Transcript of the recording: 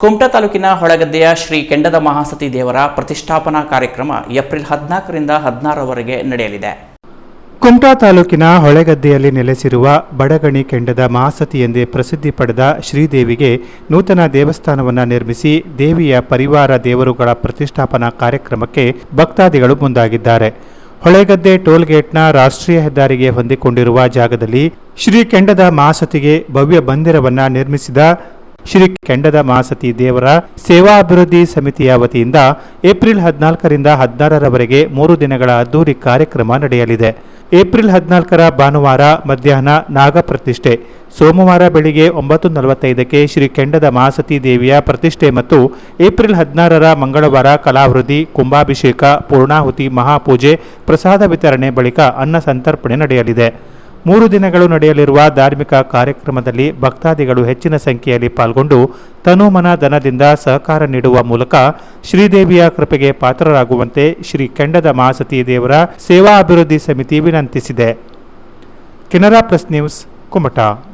ಕುಮಟಾ ತಾಲೂಕಿನ ಹೊಳಗದ್ದೆಯ ಶ್ರೀ ಕೆಂಡದ ಮಹಾಸತಿ ದೇವರ ಪ್ರತಿಷ್ಠಾಪನಾ ಕಾರ್ಯಕ್ರಮ ಏಪ್ರಿಲ್ ಹದಿನಾಲ್ಕರಿಂದ ಹದಿನಾರರವರೆಗೆ ನಡೆಯಲಿದೆ. ಕುಮಟಾ ತಾಲೂಕಿನ ಹೊಳೆಗದ್ದೆಯಲ್ಲಿ ನೆಲೆಸಿರುವ ಬಡಗಣಿ ಕೆಂಡದ ಮಹಾಸತಿ ಎಂದೇ ಪ್ರಸಿದ್ಧಿ ಪಡೆದ ಶ್ರೀದೇವಿಗೆ ನೂತನ ದೇವಸ್ಥಾನವನ್ನು ನಿರ್ಮಿಸಿ ದೇವಿಯ ಪರಿವಾರ ದೇವರುಗಳ ಪ್ರತಿಷ್ಠಾಪನಾ ಕಾರ್ಯಕ್ರಮಕ್ಕೆ ಭಕ್ತಾದಿಗಳು ಮುಂದಾಗಿದ್ದಾರೆ. ಹೊಳೆಗದ್ದೆ ಟೋಲ್ಗೇಟ್ನ ರಾಷ್ಟ್ರೀಯ ಹೆದ್ದಾರಿಗೆ ಹೊಂದಿಕೊಂಡಿರುವ ಜಾಗದಲ್ಲಿ ಶ್ರೀ ಕೆಂಡದ ಮಹಾಸತಿಗೆ ಭವ್ಯ ಮಂದಿರವನ್ನು ನಿರ್ಮಿಸಿದ ಶ್ರೀ ಕೆಂಡದ ಮಹಾಸತಿ ದೇವರ ಸೇವಾ ಅಭಿವೃದ್ಧಿ ಸಮಿತಿಯ ವತಿಯಿಂದ ಏಪ್ರಿಲ್ ಹದಿನಾಲ್ಕರಿಂದ ಹದಿನಾರರವರೆಗೆ ಮೂರು ದಿನಗಳ ಅದ್ದೂರಿ ಕಾರ್ಯಕ್ರಮ ನಡೆಯಲಿದೆ. ಏಪ್ರಿಲ್ ಹದಿನಾಲ್ಕರ ಭಾನುವಾರ ಮಧ್ಯಾಹ್ನ ನಾಗಪ್ರತಿಷ್ಠೆ. ಸೋಮವಾರ ಬೆಳಿಗ್ಗೆ ಒಂಬತ್ತು ನಲವತ್ತೈದಕ್ಕೆ ಶ್ರೀ ಕೆಂಡದ ಮಹಾಸತಿ ದೇವಿಯ ಪ್ರತಿಷ್ಠೆ ಮತ್ತು ಏಪ್ರಿಲ್ ಹದಿನಾರರ ಮಂಗಳವಾರ ಕಲಾವೃದ್ಧಿ ಕುಂಭಾಭಿಷೇಕ, ಪೂರ್ಣಾಹುತಿ, ಮಹಾಪೂಜೆ, ಪ್ರಸಾದ ವಿತರಣೆ ಬಳಿಕ ಅನ್ನ ಸಂತರ್ಪಣೆ ನಡೆಯಲಿದೆ. ಮೂರು ದಿನಗಳು ನಡೆಯಲಿರುವ ಧಾರ್ಮಿಕ ಕಾರ್ಯಕ್ರಮದಲ್ಲಿ ಭಕ್ತಾದಿಗಳು ಹೆಚ್ಚಿನ ಸಂಖ್ಯೆಯಲ್ಲಿ ಪಾಲ್ಗೊಂಡು ತನುಮನ ಧನದಿಂದ ಸಹಕಾರ ನೀಡುವ ಮೂಲಕ ಶ್ರೀದೇವಿಯ ಕೃಪೆಗೆ ಪಾತ್ರರಾಗುವಂತೆ ಶ್ರೀ ಕೆಂಡದ ಮಹಾಸತಿ ದೇವರ ಸೇವಾ ಅಭಿವೃದ್ಧಿ ಸಮಿತಿ ವಿನಂತಿಸಿದೆ. Canara press news, Kumta.